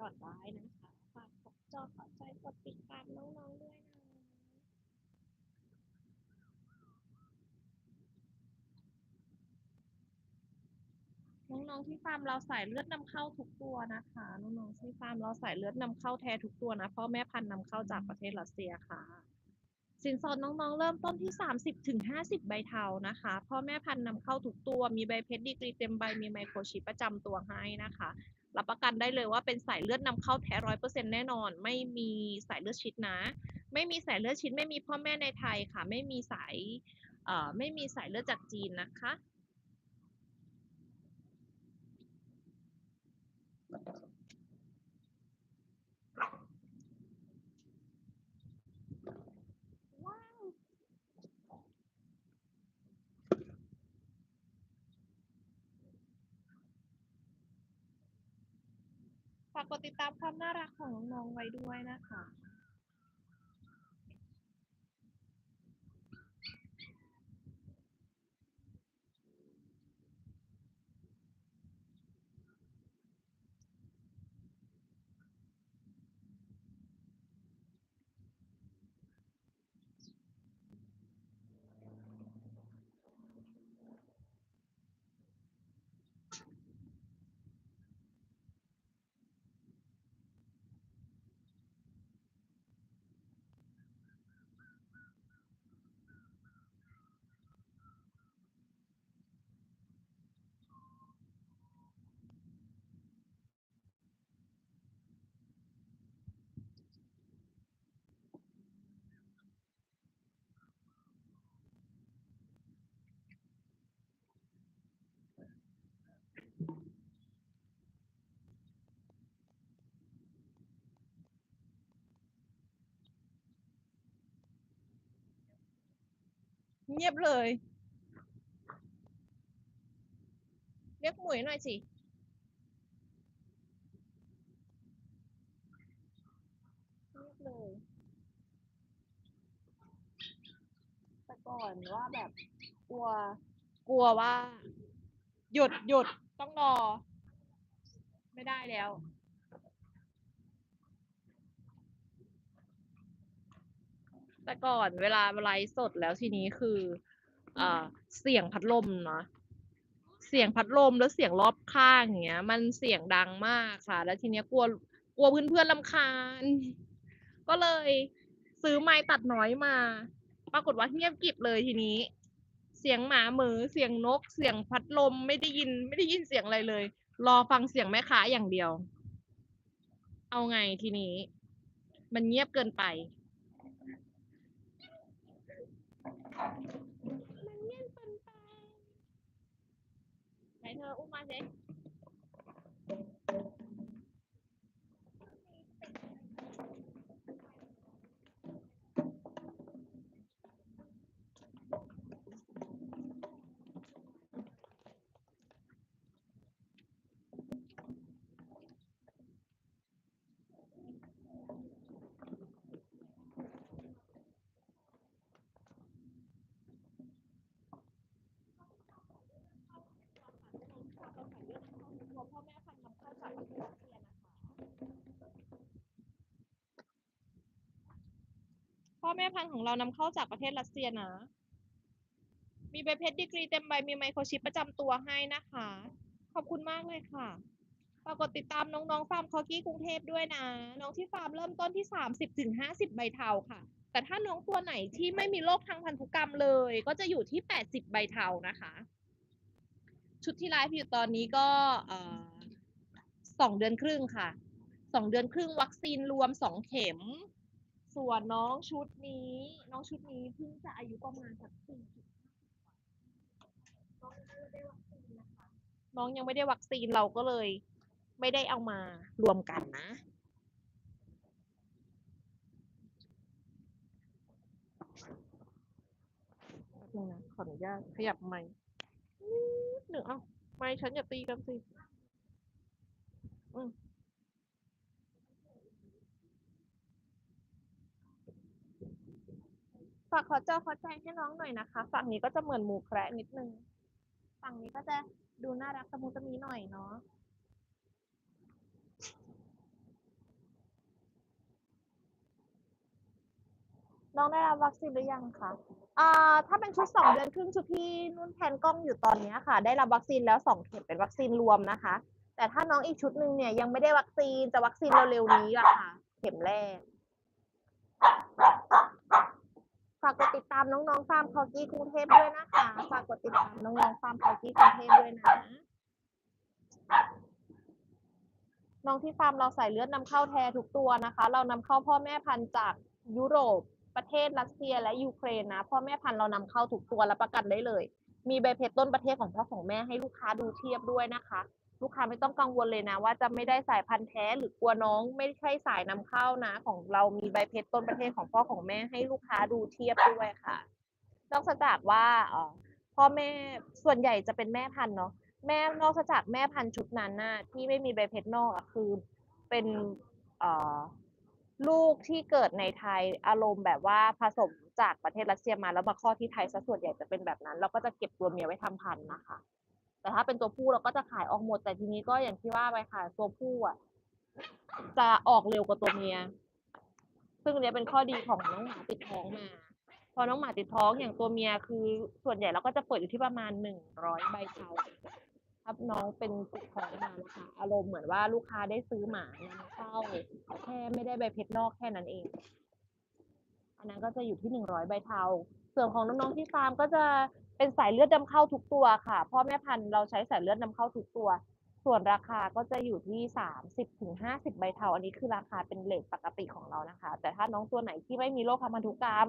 ก่อนได้นะคะ ฝากกดจอขอใจกดติดตามน้องๆด้วยนะน้องๆที่ฟาร์มเราใส่เลือดนำเข้าทุกตัวนะคะน้องๆที่ฟาร์มเราใส่เลือดนำเข้าแท้ทุกตัวนะเพราะแม่พันธุ์นำเข้าจากประเทศรัสเซียค่ะ สินสอดน้องๆ เริ่มต้นที่ 30ถึง50 ใบเทานะคะพ่อแม่พันธุ์นำเข้าทุกตัวมีใบเพชรดีกรีเต็มใบมีไมโครชิปประจำตัวให้นะคะ รับประกันได้เลยว่าเป็นสายเลือดนำเข้าแท้ร้อยเปอร์เซ็นแน่นอน ไม่มีสายเลือดชิดนะ ไม่มีสายเลือดชิด ไม่มีพ่อแม่ในไทยค่ะ ไม่มีสายเอ่อไม่มีสายเลือดจากจีนนะคะ ฝากกดติดตามความน่ารักของน้องๆไว้ด้วยนะคะ เงียบเลย เรียกหมวยหน่อยสิเงียบเลย แต่ก่อนว่าแบบกลัว กลัวว่า หยุดหยุดต้องรอ ไม่ได้แล้ว แต่ก่อนเวลาไลฟ์สดแล้วทีนี้คืออ่าเสียงพัดลมเนาะเสียงพัดลมแล้วเสียงรอบข้างอย่างเงี้ย มันเสียงดังมากค่ะ แล้วทีเนี้ยกลัวกลัวเพื่อนๆรำคาญ ก็เลยซื้อไม้ตัดน้อยมา ปรากฏว่าเงียบกริบเลยทีนี้ เสียงหมาเหมือเสียงนก เสียงพัดลมไม่ได้ยินไม่ได้ยินเสียงอะไรเลย รอฟังเสียงแม่ค้าอย่างเดียว เอาไงทีนี้ มันเงียบเกินไป มันเงียบเกินไปไหนเธออุ้มมาสิตัวพ่อแม่พันธุ์นำเข้าจากประเทศรัสเซียนะคะพ่ อแม่พันธุ์ของเรานำเข้าจากประเทศรัสเซียนะ มีใบเพชรดีกรีเต็มใบ มีไมโครชิปประจำตัวให้นะคะ ขอบคุณมากเลยค่ะฝากกดติดตามน้องๆฟาร์มคอกี้กรุงเทพด้วยนะ น้องที่ฟาร์มเริ่มต้นที่ 30ถึง50 ใบเทาค่ะ แต่ถ้าน้องตัวไหนที่ไม่มีโรคทางพันธุกรรมเลย ก็จะอยู่ที่ 80 ใบเทานะคะ ชุดที่ไลฟ์อยู่ตอนนี้ก็สองเดือนครึ่งค่ะสองเดือนครึ่งวัคซีนรวมสองเข็ม ส่วนน้องชุดนี้ น้องชุดนี้เพิ่งจะอายุประมาณสักสี่สิบน้องยังไม่ได้วัคซีนนะคะน้องยังไม่ได้วัคซีนเราก็เลย ไม่ได้เอามารวมกันนะแป๊บนึงนขออนุญาตขยับไมค์นิดหนึ่งเอ้าไมค์ฉันอย่าตีกันสิ อืม ฝากขอเจอขอใจให้น้องหน่อยนะคะ ฝั่งนี้ก็จะเหมือนหมูแคระนิดนึง ฝั่งนี้ก็จะดูน่ารักสมูตะมีหน่อยเนาะน้องได้รับวัคซีนหรือยังคะอ่าถ้าเป็นชุดสองเดือนครึ่งชุดที่นุ่นแทนกล้องอยู่ตอนนี้ค่ะ ได้รับวัคซีนแล้วสองเข็มเป็นวัคซีนรวมนะคะ แต่ถ้าน้องอีกชุดหนึ่งเนี่ยยังไม่ได้วัคซีนจะวัคซีนเร็วๆนี้ล่ะค่ะ เข็มแรก ฝากกดติดตามน้องๆฟาร์มคอกี้กรุงเทพด้วยนะคะ ฝากกดติดตามน้องๆฟาร์มคอกี้กรุงเทพด้วยนะ น้องที่ฟาร์มเราใส่เลือดนำเข้าแท้ทุกตัวนะคะ เรานำเข้าพ่อแม่พันธุ์จากยุโรป ประเทศรัสเซียและยูเครนนะ พ่อแม่พันธุ์เรานำเข้าทุกตัวและประกันได้เลย มีใบเพชรต้นประเทศของพ่อของแม่ให้ลูกค้าดูเทียบด้วยนะคะ ลูกค้าไม่ต้องกังวลเลยนะ ว่าจะไม่ได้สายพันธุ์แท้หรือกลัวน้องไม่ใช่สายนำเข้านะ ของเรามีใบเพชรต้นประเทศของพ่อของแม่ให้ลูกค้าดูเทียบด้วยค่ะนอกจากว่าพ่อแม่ส่วนใหญ่จะเป็นแม่พันธุ์เนาะแม่นอกจากแม่พันธุ์ชุดนั้นน่ะที่ไม่มีใบเพชรนอกคือเป็นลูกที่เกิดในไทยอารมณ์แบบว่าผสมจากประเทศรัสเซียมาแล้วมาคลอที่ไทยซะส่วนใหญ่จะเป็นแบบนั้น เราก็จะเก็บตัวเมียไว้ทำพันธุ์นะคะ แต่ถ้าเป็นตัวผู้เราก็จะขายออกหมด แต่ทีนี้ก็อย่างที่ว่าไปค่ะตัวผู้อะ จะออกเร็วกว่าตัวเมีย ซึ่งอันเนี้ยเป็นข้อดีของน้องหมาติดท้องมา พอน้องหมาติดท้องอย่างตัวเมียคือ ส่วนใหญ่เราก็จะเปิดอยู่ที่ประมาณหนึ่งร้อยใบเทาถ้าน้องเป็นติดท้องมานะคะ อารมณ์เหมือนว่าลูกค้าได้ซื้อหมานำเข้าแค่ไม่ได้ใบเพชรนอกแค่นั้นเอง อันนั้นก็จะอยู่ที่หนึ่งร้อยใบเทาส่วนของน้องๆที่ฟาร์มก็จะ เป็นสายเลือดนำเข้าทุกตัวค่ะ พ่อแม่พันธุ์เราใช้สายเลือดนำเข้าทุกตัว ส่วนราคาก็จะอยู่ที่สามสิบถึงห้าสิบใบเทาอันนี้คือราคาเป็นเลทปกติของเรานะคะ แต่ถ้าน้องตัวไหนที่ไม่มีโรคทางพันธุกรรม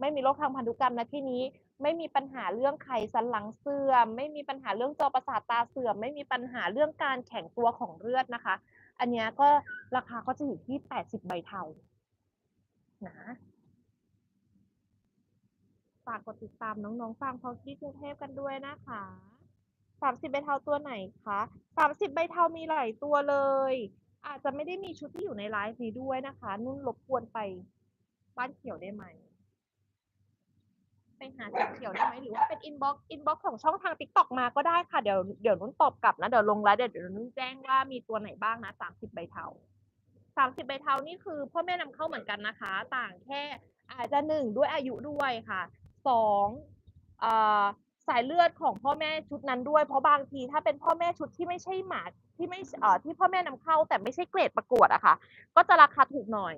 ไม่มีโรคทางพันธุกรรมนะที่นี้ไม่มีปัญหาเรื่องไขสันหลังเสื่อม ไม่มีปัญหาเรื่องจอประสาทตาเสื่อม ไม่มีปัญหาเรื่องการแข็งตัวของเลือดนะคะ อันนี้ก็ราคาก็จะอยู่ที่แปดสิบใบเทานะ ฝากกดติดตามน้องๆ ฟังพอกี้กรุงเทพกันด้วยนะคะสามสิบใบเทาตัวไหนคะสามสิบใบเทามีหลายตัวเลย อาจจะไม่ได้มีชุดที่อยู่ในไลฟ์นี้ด้วยนะคะ นุ่นรบกวนไปบ้านเขียวได้ไหม ไปหาสีเขียวได้ไหมหรือว่าเป็นอินบ็อกซ์อินบ็อกซ์ของช่องทางติ๊กต็อกมาก็ได้ค่ะ เดี๋ยวเดี๋ยวนุ่นตอบกลับนะ เดี๋ยวลงไลฟ์เดี๋ยวเดี๋ยวนุ่นแจ้งว่ามีตัวไหนบ้างนะสามสิบใบเทาสามสิบใบเทานี่คือพ่อแม่นำเข้าเหมือนกันนะคะ ต่างแค่อาจจะหนึ่งด้วยอายุด้วยค่ะ สองอสายเลือดของพ่อแม่ชุดนั้นด้วย เพราะบางทีถ้าเป็นพ่อแม่ชุดที่ไม่ใช่หมาที่ไม่เอ่อที่พ่อแม่นำเข้า แต่ไม่ใช่เกรดประกวดอะค่ะ ก็จะราคาถูกหน่อย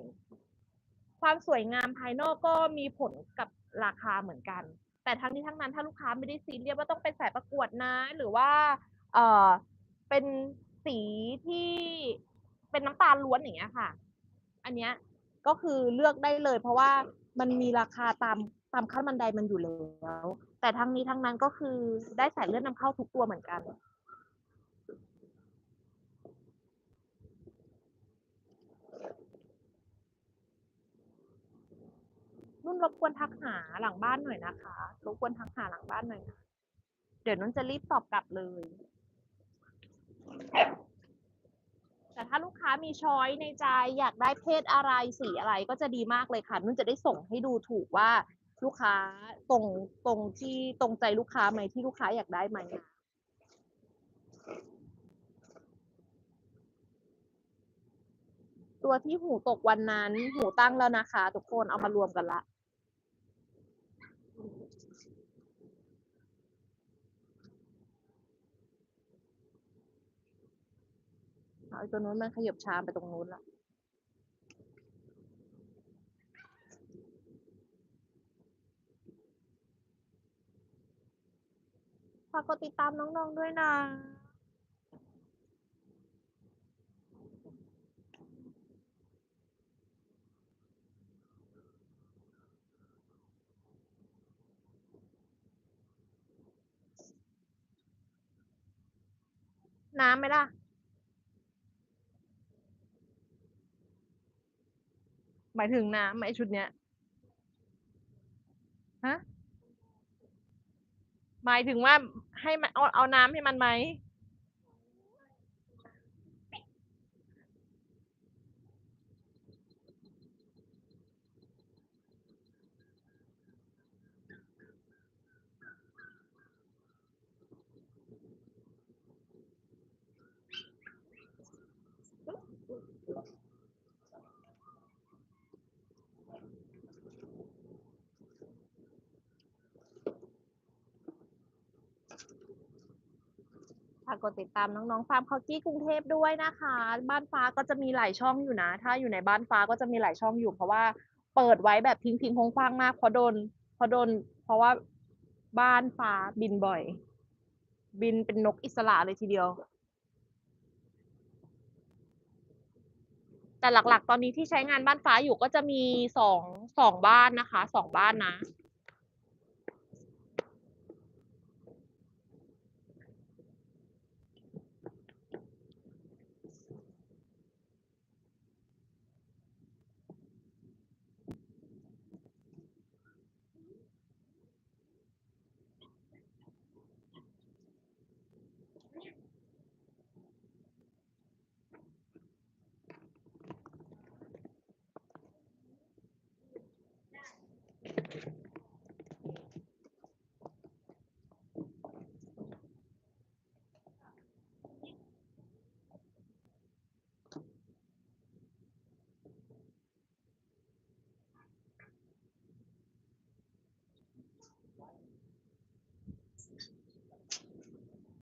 ความสวยงามภายนอกก็มีผลกับราคาเหมือนกัน แต่ทั้งนี้ทั้งนั้นถ้าลูกค้าไม่ได้ซีเรียสว่าต้องเป็นสายประกวดนะ หรือว่าเออเป็นสีที่เป็นน้ำตาลล้วนอย่างเงี้ยค่ะ อันเนี้ยก็คือเลือกได้เลย เพราะว่ามันมีราคาตาม ตามขั้นบันไดมันอยู่แล้ว แต่ทั้งนี้ทั้งนั้นก็คือได้สายเลือดนำเข้าทุกตัวเหมือนกัน นุ่นรบกวนทักหาหลังบ้านหน่อยนะคะ รบกวนทักหาหลังบ้านหน่อยนะเดี๋ยวนุ่นจะรีบตอบกลับเลย แต่ถ้าลูกค้ามีช้อยในใจอยากได้เพศอะไรสีอะไรก็จะดีมากเลยค่ะ นุ่นจะได้ส่งให้ดูถูกว่า ลูกค้าตรงตรงที่ตรงใจลูกค้าไหมที่ลูกค้าอยากได้ไหมนตัวที่หูตกวันนั้น หูตั้งแล้วนะคะ ทุกคนเอามารวมกันละเอาตัวนู้นมันขยับชามไปตรงนู้นละ ฝากกดติดตามน้องๆด้วยนะน้ำไหมล่ะ หมายถึงน้ำไหมชุดเนี้ย ฮะ หมายถึงว่าให้มันเอาเอาน้ำให้มันไหม กดติดตามน้องๆฟาร์มคอกี้กรุงเทพด้วยนะคะ บ้านฟ้าก็จะมีหลายช่องอยู่นะ ถ้าอยู่ในบ้านฟ้าก็จะมีหลายช่องอยู่ เพราะว่าเปิดไว้แบบทิ้งทิ้งๆคว้างมากเพราะโดนเพราะโดน เพราะว่าบ้านฟ้าบินบ่อย บินเป็นนกอิสระเลยทีเดียว แต่หลักๆ ตอนนี้ที่ใช้งานบ้านฟ้าอยู่ก็จะมีสองสองบ้านนะคะสองบ้านนะ